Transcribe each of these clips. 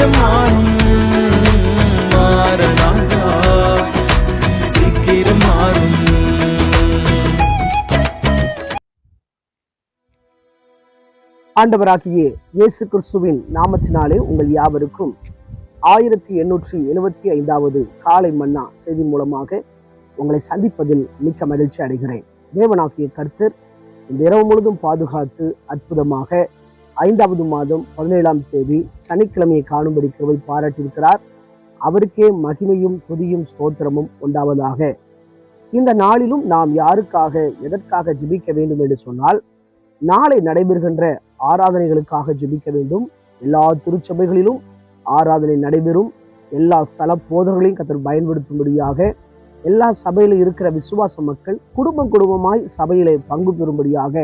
சீக்கிரம் மாறும் சீக்கிரம் மாறும். ஆண்டவராகிய இயேசு கிறிஸ்துவின் நாமத்தினாலே உங்கள் யாவருக்கும் ஆயிரத்தி எண்ணூற்றி எழுபத்தி ஐந்தாவது காலை மன்னா செய்தி மூலமாக உங்களை சந்திப்பதில் மிக்க மகிழ்ச்சி அடைகிறேன். தேவனாகிய கர்த்தர் இந்த இரவு முழுதும் பாதுகாத்து அற்புதமாக ஐந்தாவது மாதம் பதினேழாம் தேதி சனிக்கிழமையை காணும்படி கிருவை பாராட்டியிருக்கிறார். அவருக்கே மகிமையும் துதியும் ஸ்தோத்திரமும் உண்டாவதாக. இந்த நாளிலும் நாம் யாருக்காக எதற்காக ஜெபிக்க வேண்டும் என்று சொன்னால் நாளை நடைபெறுகின்ற ஆராதனைகளுக்காக ஜெபிக்க வேண்டும். எல்லா திருச்சபைகளிலும் ஆராதனை நடைபெறும். எல்லா ஸ்தல போதர்களையும் கத்தர் பயன்படுத்தும்படியாக எல்லா சபையில இருக்கிற விசுவாச மக்கள் குடும்பம் குடும்பமாய் சபையிலே பங்கு பெறும்படியாக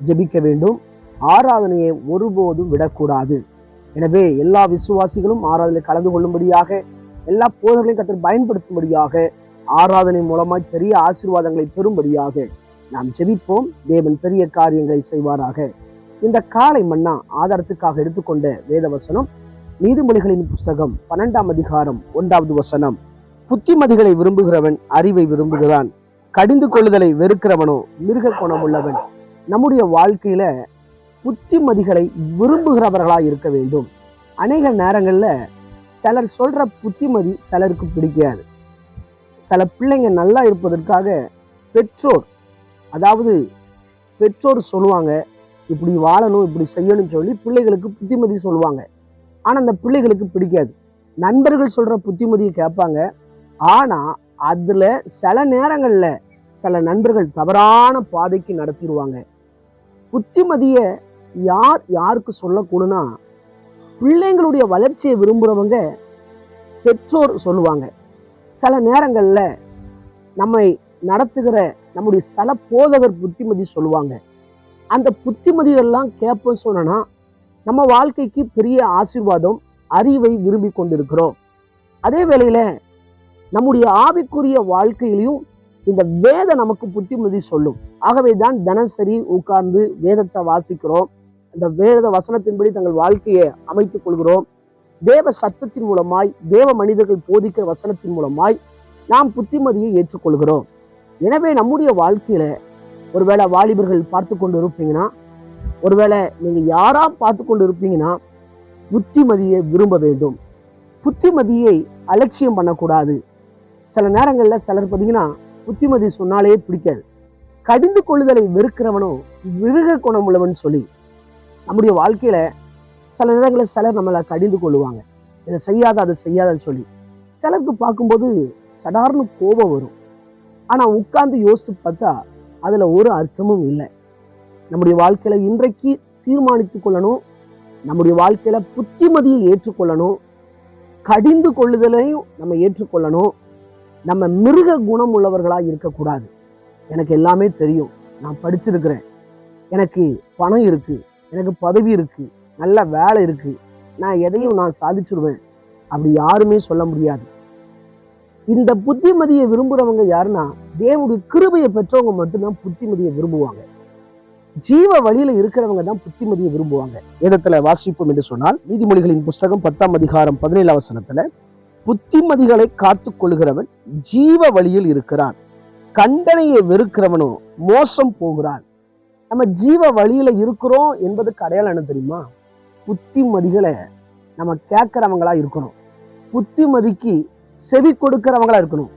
ஜெபிக்க வேண்டும். ஆராதனையை ஒருபோதும் விடக்கூடாது. எனவே எல்லா விசுவாசிகளும் ஆராதனை கலந்து கொள்ளும்படியாக எல்லா போதர்களையும் கத்தர் பயன்படுத்தும்படியாக ஆராதனை மூலமாய் பெரிய ஆசீர்வாதங்களை பெறும்படியாக நாம் ஜெபிப்போம். தேவன் பெரிய காரியங்களை செய்வாராக. இந்த காலை மன்னா ஆதாரத்துக்காக எடுத்துக்கொண்ட வேத வசனம் நீதிமொழிகளின் புஸ்தகம் பன்னெண்டாம் அதிகாரம் ஒன்றாவது வசனம். புத்திமதிகளை விரும்புகிறவன் அறிவை விரும்புகிறான். கடிந்து கொள்ளுதலை வெறுக்கிறவனோ மிருக குணமுள்ளவன். நம்முடைய வாழ்க்கையில புத்திமதிகளை விரும்புகிறவர்களாக இருக்க வேண்டும். அநேக நேரங்களில் சிலர் சொல்கிற புத்திமதி சிலருக்கு பிடிக்காது. சில பிள்ளைங்க நல்லா இருப்பதற்காக பெற்றோர் அதாவது பெற்றோர் சொல்லுவாங்க இப்படி வாழணும் இப்படி செய்யணும்னு சொல்லி பிள்ளைகளுக்கு புத்திமதி சொல்லுவாங்க. ஆனால் அந்த பிள்ளைகளுக்கு பிடிக்காது. நண்பர்கள் சொல்கிற புத்திமதியை கேட்பாங்க. ஆனால் அதில் சில நேரங்களில் சில நண்பர்கள் தவறான பாதைக்கு நடத்திடுவாங்க. புத்திமதியை யார் யாருக்கு சொல்லக்கூடுனா பிள்ளைங்களுடைய வளர்ச்சியை விரும்புகிறவங்க பெற்றோர் சொல்லுவாங்க. சில நேரங்களில் நம்மை நடத்துகிற நம்முடைய ஸ்தல போதகர் புத்திமதி சொல்லுவாங்க. அந்த புத்திமதிகள்லாம் கேட்போம் சொன்னா நம்ம வாழ்க்கைக்கு பெரிய ஆசீர்வாதம் அறிவை விரும்பி கொண்டிருக்கிறோம். அதே வேளையில் நம்முடைய ஆவிக்குரிய வாழ்க்கையிலையும் இந்த வேத நமக்கு புத்திமதி சொல்லும். ஆகவே தான் தினசரி உட்கார்ந்து வேதத்தை வாசிக்கிறோம். இந்த வேத வசனத்தின்படி தங்கள் வாழ்க்கையை அமைத்துக் கொள்கிறோம். தேவ சத்தத்தின் மூலமாய் தேவ மனிதர்கள் போதிக்கிற வசனத்தின் மூலமாய் நாம் புத்திமதியை ஏற்றுக்கொள்கிறோம். எனவே நம்முடைய வாழ்க்கையில ஒருவேளை வாலிபர்கள் பார்த்து கொண்டு இருப்பீங்கன்னா ஒருவேளை நீங்க யாரா பார்த்து கொண்டு இருப்பீங்கன்னா புத்திமதியை விரும்ப வேண்டும். புத்திமதியை அலட்சியம் பண்ணக்கூடாது. சில நேரங்களில் சிலர் பார்த்தீங்கன்னா புத்திமதி சொன்னாலே பிடிக்காது. கடிந்து கொள்ளுதலை வெறுக்கிறவனும் மிருக குணமுள்ளவன் சொல்லி நம்முடைய வாழ்க்கையில சில நேரங்களில் சிலர் நம்மளை கடிந்து கொள்ளுவாங்க. இதை செய்யாத அதை செய்யாதன்னு சொல்லி. சிலருக்கு பார்க்கும்போது சடார்னு கோபம் வரும். ஆனால் உட்கார்ந்து யோசித்து பார்த்தா அதில் ஒரு அர்த்தமும் இல்லை. நம்முடைய வாழ்க்கையில இன்றைக்கு தீர்மானித்து கொள்ளணும். நம்முடைய வாழ்க்கையில புத்திமதியை ஏற்றுக்கொள்ளணும். கடிந்து கொள்ளுதலையும் நம்ம ஏற்றுக்கொள்ளணும். நம்ம மிருக குணம் உள்ளவர்களாக இருக்கக்கூடாது. எனக்கு எல்லாமே தெரியும். நான் படிச்சிருக்கிறேன். எனக்கு பணம் இருக்குது எனக்கு பதவி இருக்கு நல்ல வேலை இருக்கு நான் எதையும் நான் சாதிச்சிருவேன் அப்படி யாருமே சொல்ல முடியாது. இந்த புத்திமதியை விரும்புறவங்க யாருன்னா தேவனுடைய கிருபையை பெற்றவங்க மட்டும்தான் புத்திமதியை விரும்புவாங்க. ஜீவ வழியில இருக்கிறவங்க தான் புத்திமதியை விரும்புவாங்க. வேதத்துல வாசிப்போம் என்று சொன்னால் நீதிமொழிகளின் புஸ்தகம் பத்தாம் அதிகாரம் பதினேழாம் வசனத்துல புத்திமதிகளை காத்து கொள்கிறவன் ஜீவ வழியில் இருக்கிறான். கண்டனையை வெறுக்கிறவனோ மோசம் போகிறான். நம்ம ஜீவ வழியில இருக்கிறோம் என்பதுக்கு அடையாளம் என்ன தெரியுமா? புத்திமதிகளை நம்ம கேட்கறவங்களா இருக்கணும். புத்திமதிக்கு செவி கொடுக்கிறவங்களா இருக்கணும்.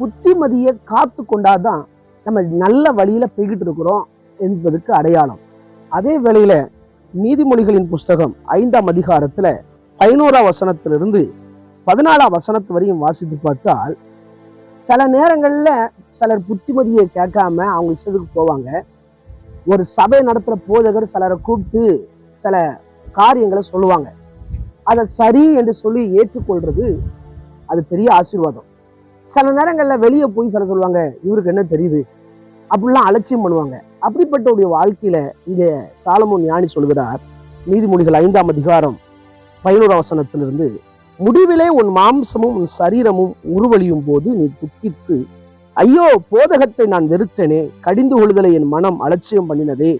புத்திமதியை காத்து கொண்டாதான் நம்ம நல்ல வழியில போய்கிட்டு இருக்கிறோம் என்பதுக்கு அடையாளம். அதே வேளையில நீதிமொழிகளின் புஸ்தகம் ஐந்தாம் அதிகாரத்துல பதினோராம் வசனத்திலிருந்து பதினாலாம் வசனத்து வரையும் வாசித்து பார்த்தால் சில நேரங்கள்ல சிலர் புத்திமதியை கேட்காம அவங்க இஷ்டத்துக்கு போவாங்க. ஒரு சபை நடத்துற போதகர் சிலரை கூப்பிட்டு சில காரியங்களை சொல்லுவாங்க. அதை சரி என்று சொல்லி ஏற்றுக்கொள்றது அது பெரிய ஆசீர்வாதம். சில நேரங்களில் வெளியே போய் சில சொல்லுவாங்க இவருக்கு என்ன தெரியுது? அப்படிலாம் அலட்சியம் பண்ணுவாங்க. அப்படிப்பட்டவுடைய வாழ்க்கையில இங்கே சாலமோன் ஞானி சொல்கிறார் நீதிமொழிகள் ஐந்தாம் அதிகாரம் பதினோராம் வசனத்திலிருந்து முடிவிலே உன் மாம்சமும் உன் சரீரமும் உருவழியும் போது நீ துக்கித்து ஐயோ போதகத்தை நான் வெறுத்தேனே கடிந்து கொள்ளுதலை என் மனம் அலட்சியம் பண்ணினதே.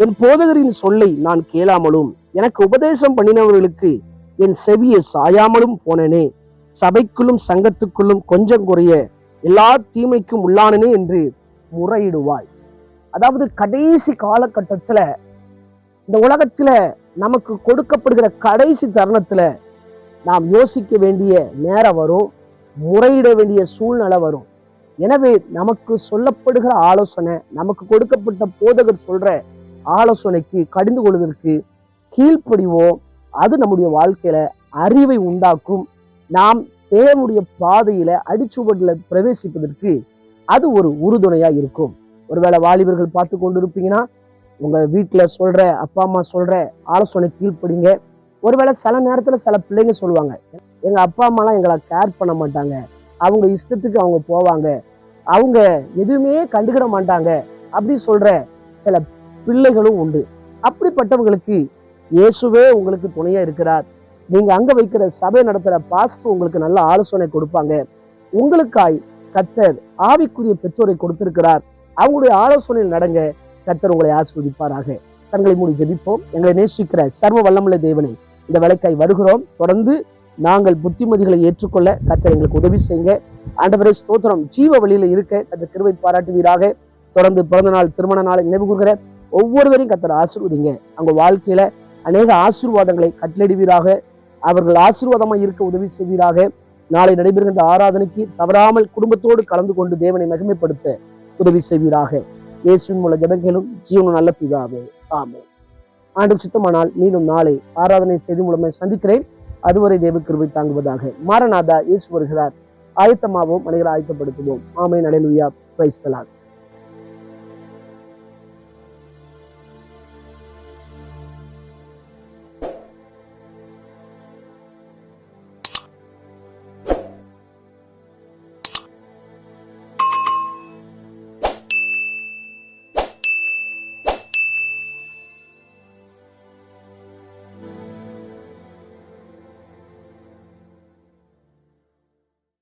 என் போதகரின் சொல்லை நான் கேளாமலும் எனக்கு உபதேசம் பண்ணினவர்களுக்கு என் செவியை சாயாமலும் போனேனே. சபைக்குள்ளும் சங்கத்துக்குள்ளும் கொஞ்சம் குறைய எல்லா தீமைக்கும் உள்ளானனே என்று முறையிடுவாய். அதாவது கடைசி காலகட்டத்துல இந்த உலகத்துல நமக்கு கொடுக்கப்படுகிற கடைசி தருணத்துல நாம் யோசிக்க வேண்டிய நேரம் வரும் முறையிட வேண்டிய சூழ்நிலை வரும். எனவே நமக்கு சொல்லப்படுகிற ஆலோசனை நமக்கு கொடுக்கப்பட்ட போதகர் சொல்ற ஆலோசனைக்கு கடிந்து கொள்வதற்கு கீழ்ப்படிவோம். அது நம்முடைய வாழ்க்கையில அறிவை உண்டாக்கும். நாம் தேவனுடைய பாதையில அடிச்சுவடில பிரவேசிப்பதற்கு அது ஒரு உறுதுணையா இருக்கும். ஒருவேளை வாலிபர்கள் பார்த்து கொண்டு இருப்பீங்கன்னா உங்க வீட்டுல சொல்ற அப்பா அம்மா சொல்ற ஆலோசனை கீழ்ப்படிங்க. ஒருவேளை சில நேரத்துல சில பிள்ளைங்க சொல்லுவாங்க எங்க அப்பா அம்மாலாம் எங்களை கேர் பண்ண மாட்டாங்க. அவங்க இஷ்டத்துக்கு அவங்க போவாங்க. அவங்க எதுவுமே கண்டுக்கிட மாட்டாங்க. அப்படி சொல்ற சில பிள்ளைகளும் உண்டு. அப்படிப்பட்டவங்களுக்கு இயேசுவே உங்களுக்கு துணையா இருக்கிறார். நீங்க அங்க வைக்கிற சபை நடத்துற பாஸ்டர் உங்களுக்கு நல்ல ஆலோசனை கொடுப்பாங்க. உங்களுக்காய் கத்தர் ஆவிக்குரிய பெற்றோரை கொடுத்திருக்கிறார். அவங்களுடைய ஆலோசனையில் நடங்க. கத்தர் உங்களை ஆஸ்வதிப்பாராக தங்களை மூடி ஜெபிப்போம். எங்களை நேசிக்கிற சர்வ வல்லமுள்ள தேவனை இந்த வேலைக்காய் வருகிறோம். தொடர்ந்து நாங்கள் புத்திமதிகளை ஏற்றுக்கொள்ள கத்தர் எங்களுக்கு உதவி செய்யுங்க. ஆண்டவரே ஸ்தோத்திரம். ஜீவ வழியில இருக்க கத்தர் கிருவை பாராட்டுவீராக. தொடர்ந்து பிறந்த நாள் திருமண நாளை நினைவு கூறுகிற ஒவ்வொருவரையும் கத்தர் ஆசிர்வதிங்க. அவங்க வாழ்க்கையில அநேக ஆசீர்வாதங்களை கட்டளிடுவீராக அவர்கள் ஆசீர்வாதமாக இருக்க உதவி செய்வீராக. நாளை நடைபெறுகின்ற ஆராதனைக்கு தவறாமல் குடும்பத்தோடு கலந்து கொண்டு தேவனை மகிமைப்படுத்த உதவி செய்வீராக. இயேசுவின் மூல ஜபங்களும் ஜீவனும் நல்ல பிதாவே. ஆமே ஆண்டு சுத்தமானால் மீண்டும் நாளை ஆராதனை செய்தி மூலமே சந்திக்கிறேன். அதுவரை தேவ கிருபை தாங்குவதாக. மாரநாதா இயேசு வருகிறார். ஆயத்தமாவோம் மனிதரை ஆயத்தப்படுத்துவோம். ஆமை நடைலுயா பிரைஸ்தலான்